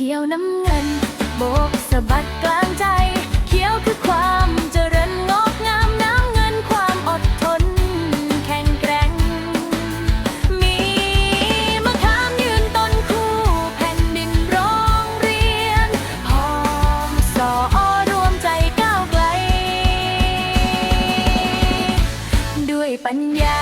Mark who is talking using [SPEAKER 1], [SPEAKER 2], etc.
[SPEAKER 1] ขียวน้ำเงิน โบกสะบัดกลางใจ เขียวคือความเจริญงอกงามน้ำเงินความอดทน แข็งแกร่ง มีมะขามยืนต้นคู่แผ่นดินร้องเรียนหอมสอรวมใจก้าวไกล ด้วยปัญญา